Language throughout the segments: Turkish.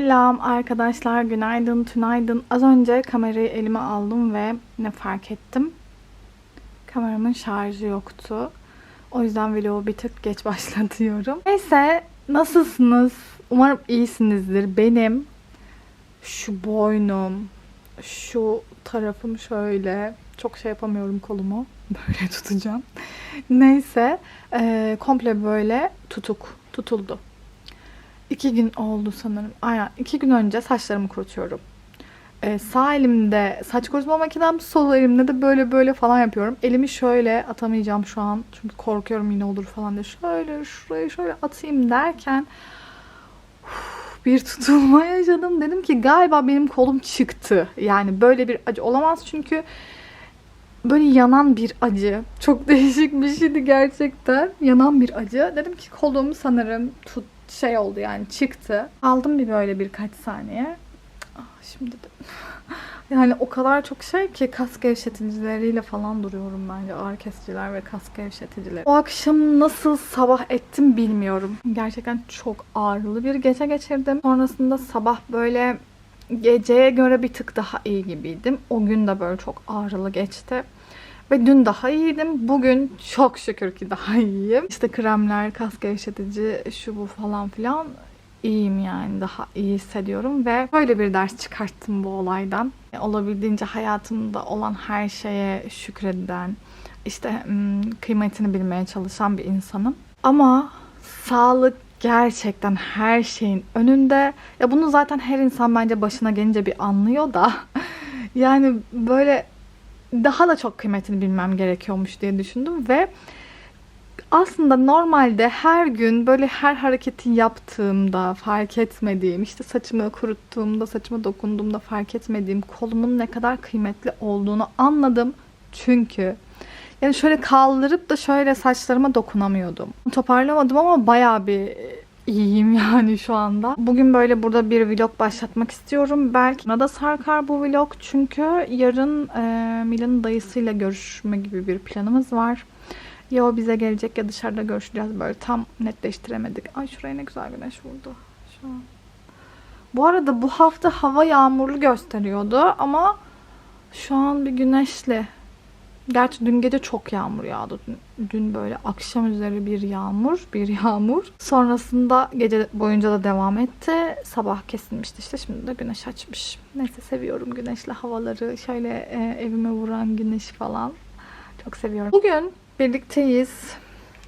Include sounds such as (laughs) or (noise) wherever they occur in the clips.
Selam arkadaşlar, günaydın, tünaydın. Az önce kamerayı elime aldım ve ne fark ettim? Kameramın şarjı yoktu. O yüzden vlogu bir tık geç (laughs) başlatıyorum. Neyse, nasılsınız? Umarım iyisinizdir. Benim şu boynum, şu tarafım şöyle. Çok şey yapamıyorum kolumu. (laughs) Böyle tutacağım. Neyse, eee, komple böyle tutuk, tutuldu. İki gün oldu sanırım. Aynen iki gün önce saçlarımı kurutuyorum. Ee, sağ elimde saç kurutma makinem, sol elimde de böyle böyle falan yapıyorum. Elimi şöyle atamayacağım şu an. Çünkü korkuyorum yine olur falan diye. Şöyle şuraya şöyle atayım derken bir tutulma yaşadım. Dedim ki galiba benim kolum çıktı. Yani böyle bir acı olamaz çünkü böyle yanan bir acı. Çok (laughs) değişik bir şeydi gerçekten. Yanan bir acı. Dedim ki kolum sanırım tut şey oldu yani çıktı. Aldım bir böyle birkaç saniye. Ah, şimdi de (laughs) yani o kadar çok şey ki kas gevşeticileriyle falan duruyorum bence. Ağrı kesiciler ve kas gevşeticiler. O akşam nasıl sabah ettim bilmiyorum. Gerçekten çok ağrılı bir gece geçirdim. Sonrasında sabah böyle geceye göre bir tık daha iyi gibiydim. O gün de böyle çok ağrılı geçti. Ve dün daha iyiydim. Bugün çok şükür ki daha iyiyim. İşte kremler, kas gevşetici, şu bu falan filan iyiyim yani. Daha iyi hissediyorum ve böyle bir ders çıkarttım bu olaydan. Olabildiğince hayatımda olan her şeye şükreden, işte hmm, kıymetini bilmeye çalışan bir insanım. Ama sağlık gerçekten her şeyin önünde. Ya bunu zaten her insan bence başına gelince bir anlıyor da. (laughs) Yani böyle daha da çok kıymetini bilmem gerekiyormuş diye düşündüm ve aslında normalde her gün böyle her hareketi yaptığımda fark etmediğim, işte saçımı kuruttuğumda, saçıma dokunduğumda fark etmediğim kolumun ne kadar kıymetli olduğunu anladım. Çünkü yani şöyle kaldırıp da şöyle saçlarıma dokunamıyordum. Toparlamadım ama bayağı bir iyiyim (laughs) yani şu anda. Bugün böyle burada bir vlog başlatmak istiyorum. Belki buna da sarkar bu vlog çünkü yarın e, Milan'ın dayısıyla görüşme gibi bir planımız var. Ya o bize gelecek ya dışarıda görüşeceğiz böyle tam netleştiremedik. Ay şuraya ne güzel güneş vurdu şu an. Bu arada bu hafta hava yağmurlu gösteriyordu ama şu an bir güneşli. Gerçi dün gece çok yağmur yağdı. Dün, dün böyle akşam üzeri bir yağmur, bir (laughs) yağmur. Sonrasında gece boyunca da devam etti. Sabah kesilmişti işte. Şimdi de güneş açmış. Neyse seviyorum güneşli havaları. Şöyle e, evime vuran güneş falan. Çok seviyorum. Bugün birlikteyiz.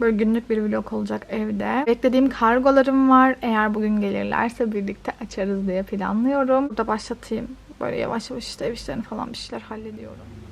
Böyle günlük bir vlog olacak evde. Beklediğim kargolarım var. Eğer bugün gelirlerse birlikte açarız diye planlıyorum. Burada başlatayım. Böyle yavaş yavaş işte ev işlerini falan bir şeyler hallediyorum.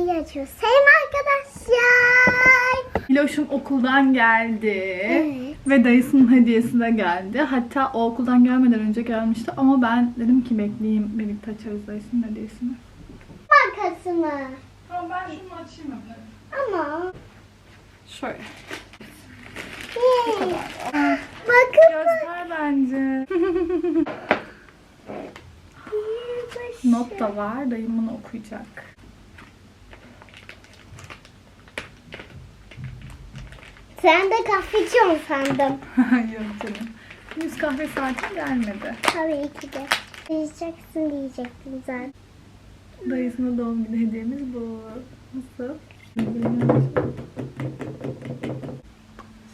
Video açıyoruz. Selam arkadaşlar. Hiloş'um okuldan geldi. Evet. Ve dayısının hediyesi de geldi. Hatta o okuldan gelmeden önce gelmişti ama ben dedim ki bekleyeyim birlikte açarız dayısının hediyesini. Makası mı? Tamam ben şunu açayım hemen. Ama. Şöyle. Yay. Bakın. Göster bence. (laughs) Not da var. Dayım bunu okuyacak. Sen de kahve içiyorsun sandım. (laughs) Yok canım. Henüz kahve saatim gelmedi. Tabii ki de. Diyeceksin diyecektim zaten. Dayısına doğum günü hediyemiz bu. Nasıl?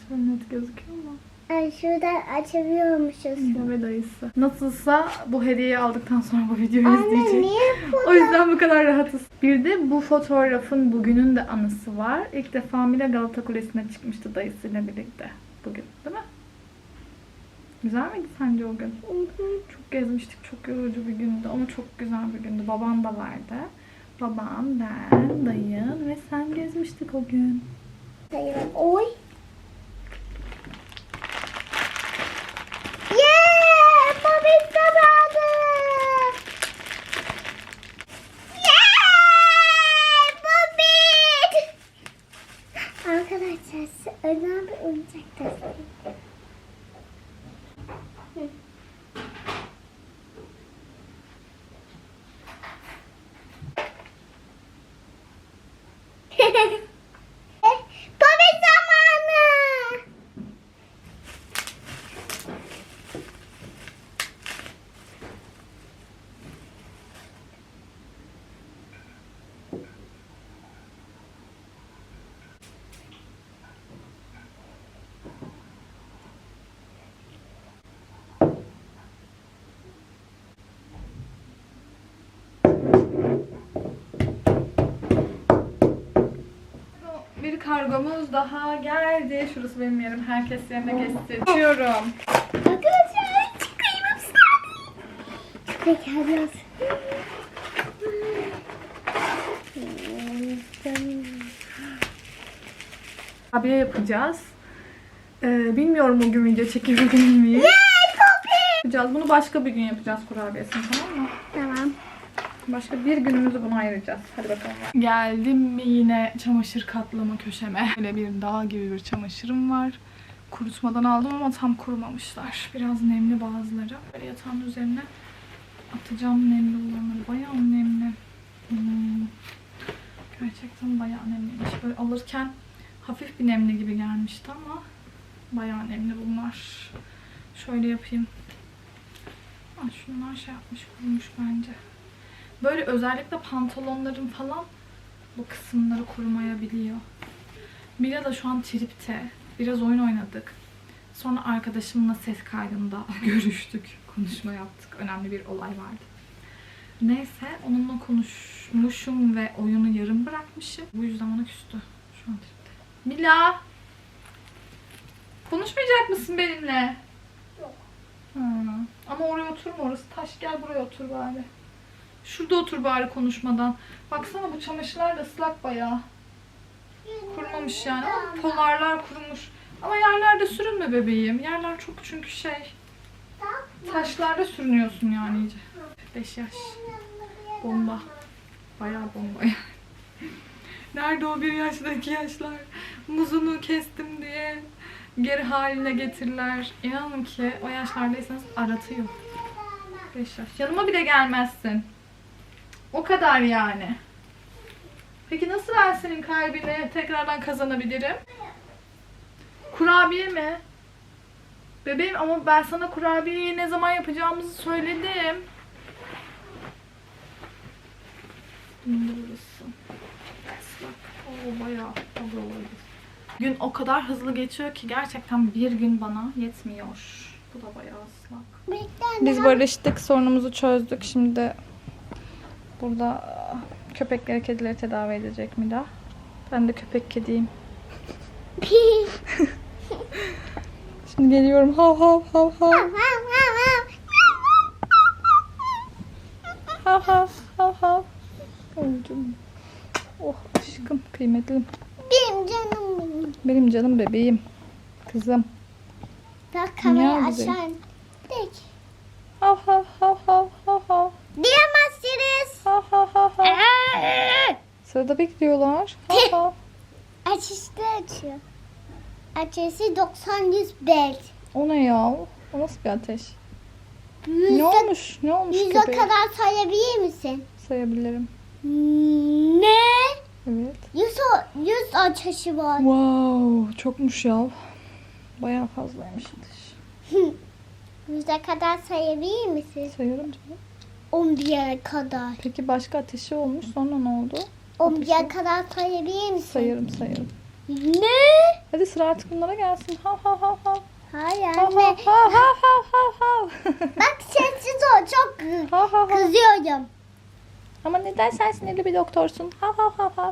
Şöyle net gözüküyor mu? Ay şuradan açabiliyormuşuz. Ve dayısı. Nasılsa bu hediyeyi aldıktan sonra bu videoyu Anne izleyecek. niye (laughs) O yüzden bu kadar rahatız. Bir de bu fotoğrafın bugünün de anısı var. İlk defa Mila Galata Kulesi'ne çıkmıştı dayısıyla birlikte. Bugün değil mi? Güzel miydi sence o gün? Çok gezmiştik. Çok yorucu bir gündü ama çok güzel bir gündü. Baban da vardı. Babam, ben, dayın ve sen gezmiştik o gün. Hayır. Oy. Özel bir oyuncak göstereyim. Kargomuz daha geldi. Şurası benim yerim. Herkes yerine geçsin. Açıyorum. Arkadaşlar çıkayım ıslandım. Peki. Abiye yapacağız. Ee, bilmiyorum o gün video çekebilir miyiz? Yapacağız. Bunu başka bir gün yapacağız kurabiyesini tamam mı? Tamam. Başka bir günümüzü buna ayıracağız. Hadi bakalım. Geldim yine çamaşır katlama köşeme. Böyle bir dağ gibi bir çamaşırım var. Kurutmadan aldım ama tam kurumamışlar. Biraz nemli bazıları. Böyle yatağın üzerine atacağım nemli olanları. Bayağı nemli. Hmm. Gerçekten bayağı nemliymiş. Böyle alırken hafif bir nemli gibi gelmişti ama bayağı nemli bunlar. Şöyle yapayım. Aa, şunlar şey yapmış kurumuş bence. Böyle özellikle pantolonların falan bu kısımları kurumayabiliyor. Mira da şu an tripte. Biraz oyun oynadık. Sonra arkadaşımla ses kaydında (laughs) görüştük. Konuşma yaptık. Önemli bir olay vardı. Neyse onunla konuşmuşum ve oyunu yarım bırakmışım. Bu yüzden ona küstü. Şu an tripte. Mila! Konuşmayacak mısın benimle? Yok. Hı. Ama oraya oturma orası taş gel buraya otur bari. Şurada otur bari konuşmadan. Baksana bu çamaşırlar da ıslak bayağı. Kurumamış yani ama polarlar kurumuş. Ama yerlerde sürünme bebeğim. Yerler çok çünkü şey. Taşlarda sürünüyorsun yani iyice. 5 yaş. Bomba. Bayağı bomba yani. (laughs) Nerede o bir yaştaki yaşlar? Muzunu kestim diye geri haline getirler. İnanın ki o yaşlardaysanız aratıyor. 5 yaş. Yanıma bile gelmezsin. O kadar yani. Peki nasıl ben senin kalbini tekrardan kazanabilirim? Kurabiye mi? Bebeğim ama ben sana kurabiyeyi ne zaman yapacağımızı söyledim. Burası. Islak. Oo bayağı olabilir. Gün o kadar hızlı geçiyor ki gerçekten bir gün bana yetmiyor. Bu da bayağı ıslak. Biz barıştık, sorunumuzu çözdük. Şimdi burada köpekleri, kedileri tedavi edecek Mila. Ben de köpek kediyim. (laughs) Şimdi geliyorum. Hav hav hav hav. Hav hav hav hav. Canım. Oh aşkım, kıymetlim. Benim canım benim. Benim canım bebeğim. Kızım. Bak kamerayı açan. Tek. Hav hav hav hav hav hav. Diyemezsiniz. Sırada bekliyorlar. Hav hav. Açışta açıyor. Açısı 90 100 belt. O ne ya? O nasıl bir ateş? Yüze, Ne olmuş? Ne olmuş yüze köpeğe? kadar sayabilir misin? Sayabilirim. Ne? Evet. Yüz, yüz açışı var. Wow, çokmuş ya. Bayağı fazlaymış ateş. (laughs) Yüze kadar sayabilir misin? Sayarım canım. 11'e kadar. Peki başka ateşi olmuş sonra ne oldu? 11'e kadar sayabilir misin? Sayarım sayarım. Ne? Hadi sıra artık bunlara gelsin. Hav hav hav hav. Hayır Hav hav anne. hav hav hav hav hav. (laughs) Bak sessiz ol çok kı- Hav hav hav. kızıyorum. Ama neden sen sinirli bir doktorsun? Hav hav hav hav.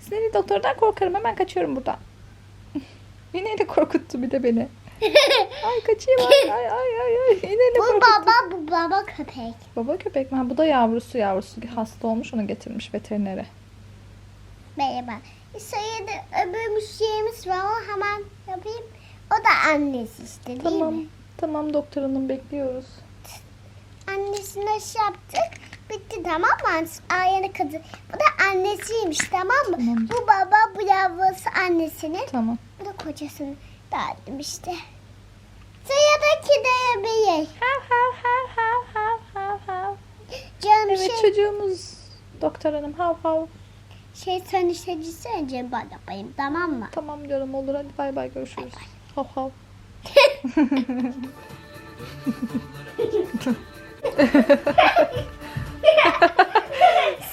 Sinirli doktordan korkarım. Hemen kaçıyorum buradan. (laughs) Yine de korkuttu bir de beni. (laughs) Ay kaçayım ay ay ay ay. ay. Korkuttu. Baba köpek. Baba köpek mi? Ha, Bu da yavrusu yavrusu hasta olmuş onu getirmiş veterinere. Merhaba. Sayıda öbür şeyimiz var o hemen yapayım. O da annesi işte değil Tamam. mi? Tamam doktor hanım bekliyoruz. Annesine şey yaptık. Bitti tamam mı? Ayağını kızı. Bu da annesiymiş tamam mı? Tamam. Bu baba bu yavrusu annesinin. Tamam. Bu da kocasını dağıttım işte. Sıradaki de bir Hav hav hav hav hav hav hav. Canım Evet şey, çocuğumuz doktor hanım hav hav. şey sönüşecisi önce ben yapayım tamam mı? Tamam canım olur hadi bay bay görüşürüz. Hav hav.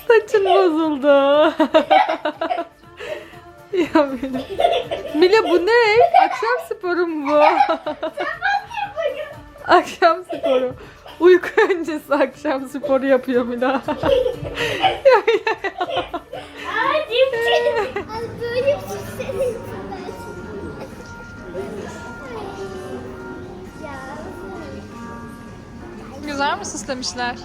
Saçın bozuldu. ya Mile. Mile bu ne? Akşam sporu mu bu? (laughs) akşam sporu. Uyku öncesi akşam sporu yapıyor Mila. Güzel mi süslemişler?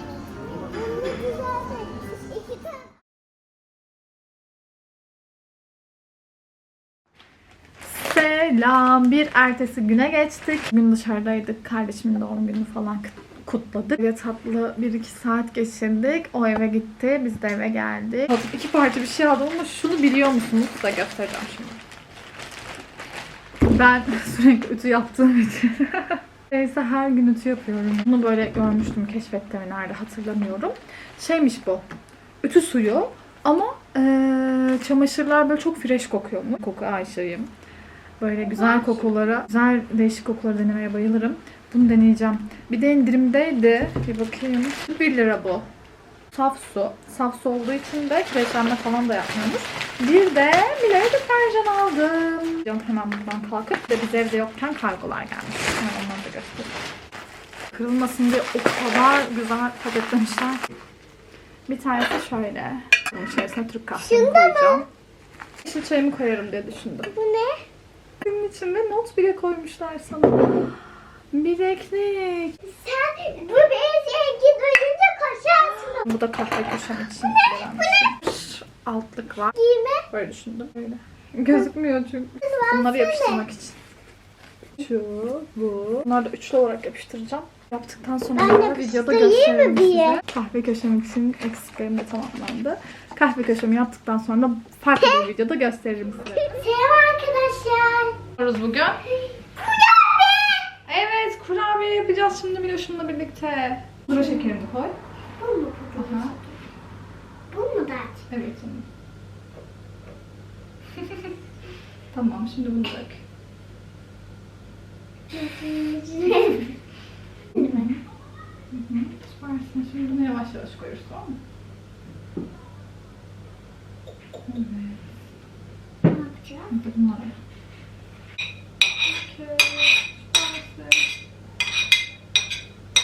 Selam. Bir ertesi güne geçtik. Gün dışarıdaydık. Kardeşimin doğum gününü falan kut- kutladık. Ve tatlı bir iki saat geçirdik. O eve gitti. Biz de eve geldik. Alıp iki parça bir şey aldım ama şunu biliyor musunuz? Size göstereceğim şimdi. Ben (laughs) sürekli ütü yaptığım için. (laughs) Neyse her gün ütü yapıyorum. Bunu böyle görmüştüm, keşfettim nerede hatırlamıyorum. Şeymiş bu. Ütü suyu ama eee, çamaşırlar böyle çok fresh kokuyor mu? Koku aşığıyım. Böyle güzel kokulara, güzel değişik kokuları denemeye bayılırım. Bunu deneyeceğim. Bir de indirimdeydi. Bir bakayım. 1 lira bu. Saf su. Saf su olduğu için de kireçlenme falan da yapmıyormuş. Bir de Mila'ya deterjan aldım. Canım hemen buradan kalkıp de biz evde yokken kargolar gelmiş. Hemen onları da göstereyim. Kırılmasın diye o kadar güzel paketlemişler. Bir tanesi şöyle. Bunun içerisine Türk kahvemi koyacağım. Yeşil çayımı koyarım diye düşündüm. Bu ne? Senin içinde not bile koymuşlar sana. Bileklik. Sen bu rengi duyunca koşarsın. Bu da kahve köşem için vermişim. Altlık var. Giyme. Böyle düşündüm. Böyle. Gözükmüyor çünkü. Bunları yapıştırmak için. Şu, bu. Bunları da üçlü olarak yapıştıracağım. Yaptıktan sonra Ben videoda gösteririm size. Kahve köşem için eksiklerim de tamamlandı. Kahve köşemi yaptıktan sonra farklı bir videoda gösteririm size. Selam arkadaşlar. Yapıyoruz bugün? Evet, kurabiye yapacağız şimdi Miloş'umla birlikte. Pudra şekerini koy. Bu mu? Aha. Bu mu da? Evet canım. (laughs) tamam, şimdi bunu hı, Süpersin. Şimdi bunu yavaş yavaş koyuyoruz tamam mı? Evet. Ne yapacağım? Bunları. Okey, süpersin.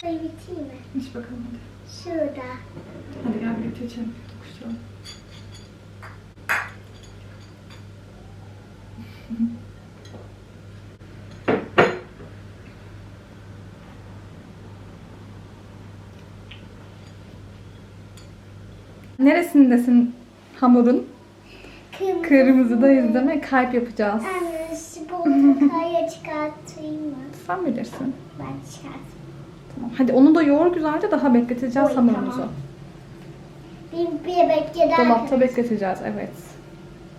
Ay biteyim mi? İç bakalım hadi. Şurada. Hadi gel birlikte içelim. Tokuşturalım. Neresindesin hamurun? Kırmızı. Kırmızıdayız değil mi? Kalp yapacağız. Anne şu portakalı çıkartayım mı? Sen bilirsin. Ben çıkartayım. Tamam. Hadi onu da yoğur güzelce daha bekleteceğiz Oy, hamurumuzu. tamam. Bir, bir bekleden. Dolapta bekleteceğiz evet.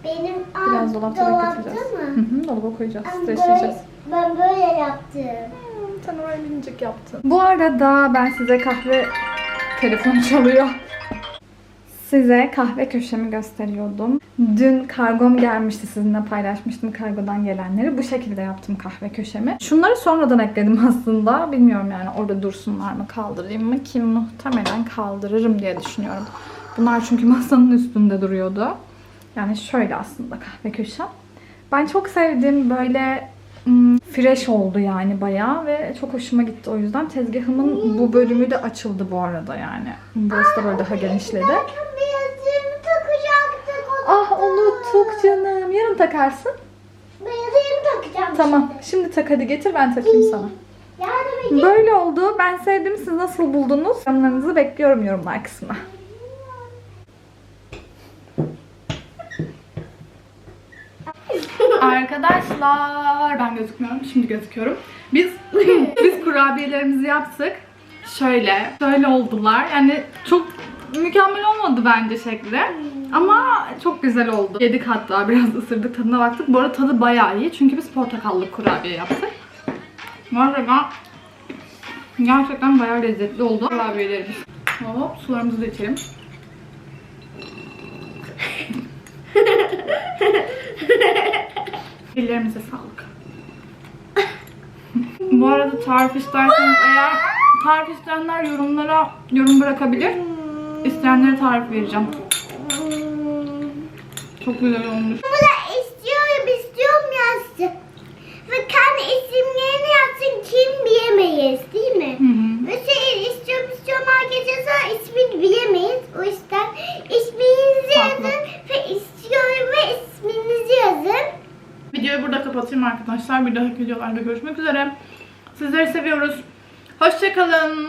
Benim Biraz dolapta bekleteceğiz. mı? Hı hı, dolaba koyacağız. Ben Streçleyeceğiz. böyle, ben böyle yaptım. Sen oraya minicik yaptın. Bu arada ben size kahve telefonu çalıyor. Size kahve köşemi gösteriyordum. Dün kargom gelmişti sizinle paylaşmıştım kargodan gelenleri. Bu şekilde yaptım kahve köşemi. Şunları sonradan ekledim (laughs) aslında. Bilmiyorum yani orada dursunlar mı kaldırayım mı ki muhtemelen kaldırırım diye düşünüyorum. Bunlar çünkü masanın üstünde duruyordu. Yani şöyle aslında kahve köşem. Ben çok sevdim böyle fresh oldu yani bayağı ve çok hoşuma gitti o yüzden. Tezgahımın bu bölümü de açıldı bu arada yani. Burası da böyle daha genişledi. Ah unuttuk canım. Yarın takarsın. Beyazlarımı takacağım. Tamam. Şimdi tak hadi getir ben takayım sana. Böyle oldu. Ben sevdim. Siz nasıl buldunuz? Yorumlarınızı bekliyorum yorumlar kısmına. Arkadaşlar ben gözükmüyorum. Şimdi gözüküyorum. Biz (laughs) biz kurabiyelerimizi yaptık. Şöyle, şöyle oldular. Yani çok mükemmel olmadı bence şekli. Ama çok güzel oldu. Yedik hatta biraz ısırdık tadına baktık. Bu arada tadı bayağı iyi. Çünkü biz portakallı kurabiye yaptık. Gerçekten gerçekten bayağı lezzetli oldu kurabiyelerimiz. Hop sularımızı da içelim. (laughs) Ellerimize sağlık. Bu arada tarif isterseniz eğer tarif isteyenler yorumlara yorum bırakabilir. İsteyenlere tarif vereceğim. Çok güzel olmuş. Bunu istiyorum istiyorum yazsın. Ve kendi isimlerini yazsın kim bilemeyiz değil mi? Hı hı. Ve şey istiyorum istiyorum herkes yazar ismini bilemeyiz. O yüzden isminizi Haklı. yazın ve istiyorum ve isminizi yazın. Videoyu burada kapatayım arkadaşlar. Bir dahaki videolarda görüşmek üzere. Sizleri seviyoruz. Hoşçakalın.